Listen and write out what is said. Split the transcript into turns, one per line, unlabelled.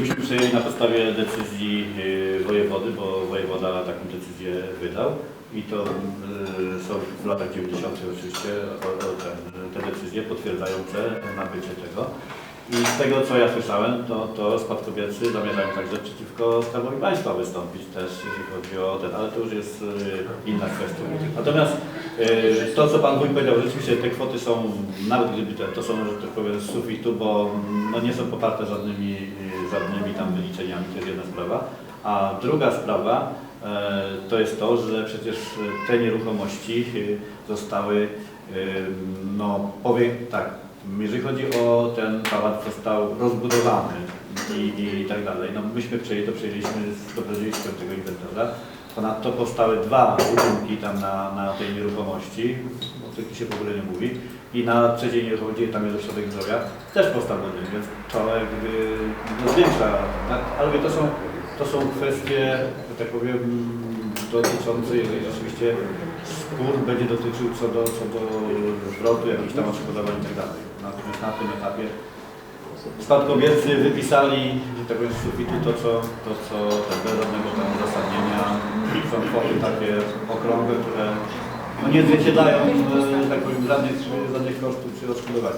Myśmy przyjęli na podstawie decyzji y, wojewody, bo wojewoda taką decyzję wydał i to y, są w latach 90. oczywiście ten, te decyzje potwierdzające nabycie tego. I z tego co ja słyszałem, to, to spadkobiercy zamierzają także przeciwko Skarbowi Państwa wystąpić też, jeśli chodzi o ten, ale to już jest y, inna kwestia. Natomiast to, co Pan Wójt powiedział, rzeczywiście te kwoty są, nawet gdyby te, to są, że tak powiem, z sufitu, bo no, nie są poparte żadnymi, y, żadnymi tam wyliczeniami, to jest jedna sprawa. A druga sprawa e, to jest to, że przecież te nieruchomości y, zostały, y, no powiem tak, jeżeli chodzi o ten pałac, został rozbudowany i, i tak dalej. No myśmy przejęli, to przejęliśmy, doprowadziliśmy tego inwentarza. Ponadto powstały dwa budynki tam na, na tej nieruchomości, o których się w ogóle nie mówi. I na trzeciej nieruchomości, tam jest ośrodek zdrowia, też powstał budynek, więc to jakby no, zwiększa. Tak? Ale to są, to są kwestie, że tak powiem, dotyczące, jeżeli rzeczywiście spór będzie dotyczył co do, co do zwrotu jakichś tam odszkodowań i tak dalej. Natomiast na tym etapie spadkobiercy wypisali, że tak powiem, z sufitu to, co, to, co tak, bez żadnego tam uzasadnienia. Są kwoty takie okrągłe, które no, nie odzwierciedlają, e, tak powiem, żadnych, żadnych kosztów czy odszkodowań.